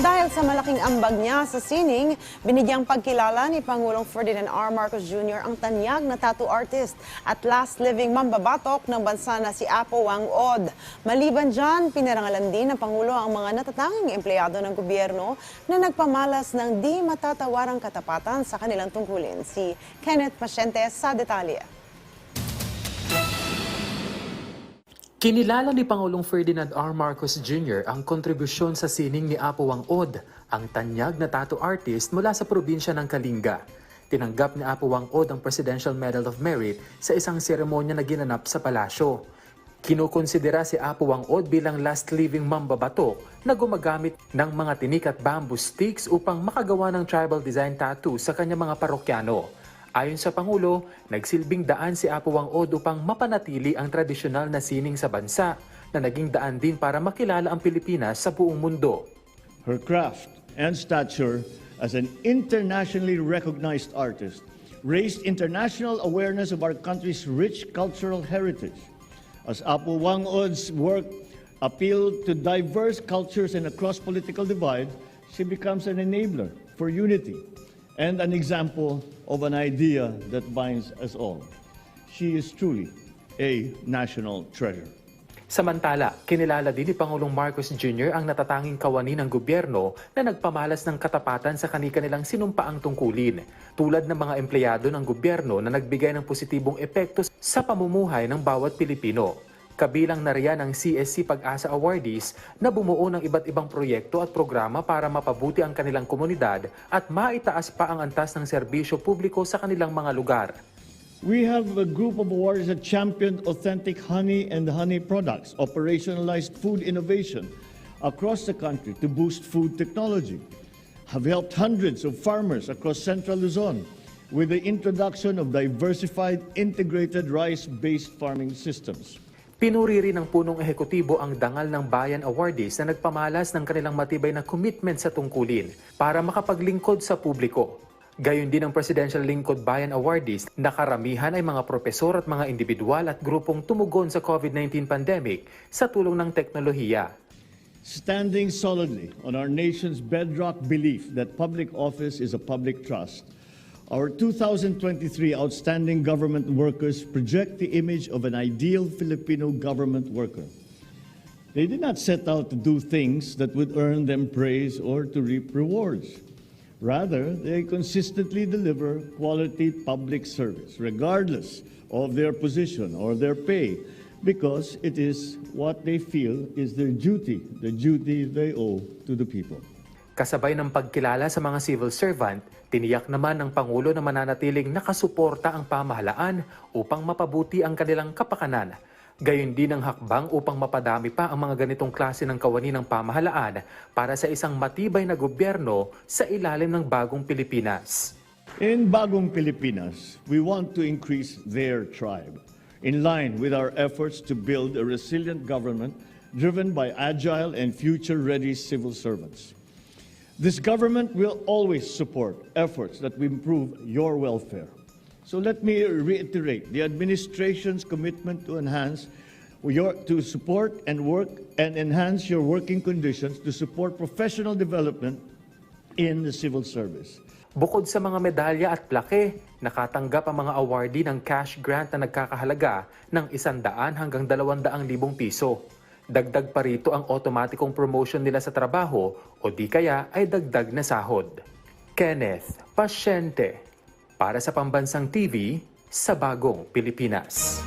Dahil sa malaking ambag niya sa sining, binigyang pagkilala ni Pangulong Ferdinand R. Marcos Jr. ang tanyag na tattoo artist at last living mambabatok ng bansa na si Apo Wang Od. Maliban dyan, pinarangalan din ng Pangulo ang mga natatanging empleyado ng gobyerno na nagpamalas ng di matatawarang katapatan sa kanilang tungkulin. Si Kenneth Pasyente sa detalye. Kinilala ni Pangulong Ferdinand R. Marcos Jr. ang kontribusyon sa sining ni Apo Wang Od, ang tanyag na tattoo artist mula sa probinsya ng Kalinga. Tinanggap ni Apo Wang Od ang Presidential Medal of Merit sa isang seremonya na ginanap sa palasyo. Kinukonsidera si Apo Wang Od bilang last living mambabatok na gumagamit ng mga tinik at bamboo sticks upang makagawa ng tribal design tattoo sa kanyang mga parokyano. Ayon sa Pangulo, nagsilbing daan si Apo Wang Od upang mapanatili ang tradisyonal na sining sa bansa na naging daan din para makilala ang Pilipinas sa buong mundo. Her craft and stature as an internationally recognized artist raised international awareness of our country's rich cultural heritage. As Apo Wang Od's work appealed to diverse cultures and across political divide, she becomes an enabler for unity and an example of an idea that binds us all. She is truly a national treasure. Samantala, kinilala din ni Pangulong Marcos Jr. ang natatanging kawani ng gobyerno na nagpamalas ng katapatan sa kanilang sinumpaang tungkulin, tulad ng mga empleyado ng gobyerno na nagbigay ng positibong epekto sa pamumuhay ng bawat Pilipino. Kabilang na riyan ang CSC Pag-asa Awardees na bumuo ng iba't ibang proyekto at programa para mapabuti ang kanilang komunidad at maitaas pa ang antas ng serbisyo publiko sa kanilang mga lugar. We have a group of awards that championed authentic honey and honey products, operationalized food innovation across the country to boost food technology, have helped hundreds of farmers across central Luzon with the introduction of diversified integrated rice-based farming systems. Pinuri rin ng punong ehekutibo ang Dangal ng Bayan Awardees na nagpamalas ng kanilang matibay na commitment sa tungkulin para makapaglingkod sa publiko. Gayon din ang Presidential Lingkod Bayan Awardees na karamihan ay mga propesor at mga individual at grupong tumugon sa COVID-19 pandemic sa tulong ng teknolohiya. Standing solidly on our nation's bedrock belief that public office is a public trust, our 2023 outstanding government workers project the image of an ideal Filipino government worker. They did not set out to do things that would earn them praise or to reap rewards. Rather, they consistently deliver quality public service, regardless of their position or their pay, because it is what they feel is their duty, the duty they owe to the people. Kasabay ng pagkilala sa mga civil servant, tiniyak naman ng Pangulo na mananatiling nakasuporta ang pamahalaan upang mapabuti ang kanilang kapakanan. Gayon din ang hakbang upang mapadami pa ang mga ganitong klase ng kawani ng pamahalaan para sa isang matibay na gobyerno sa ilalim ng bagong Pilipinas. In Bagong Pilipinas, we want to increase their tribe, in line with our efforts to build a resilient government driven by agile and future-ready civil servants. This government will always support efforts that will improve your welfare. So let me reiterate the administration's commitment to enhance your, to support and work and enhance your working conditions to support professional development in the civil service. Bukod sa mga medalya at plake, nakatanggap ang mga awardee ng cash grant na nagkakahalaga ng 100 hanggang 200 libong piso. Dagdag pa rito ang otomatikong promotion nila sa trabaho o di kaya ay dagdag na sahod. Kenneth Pasyente para sa Pambansang TV sa Bagong Pilipinas.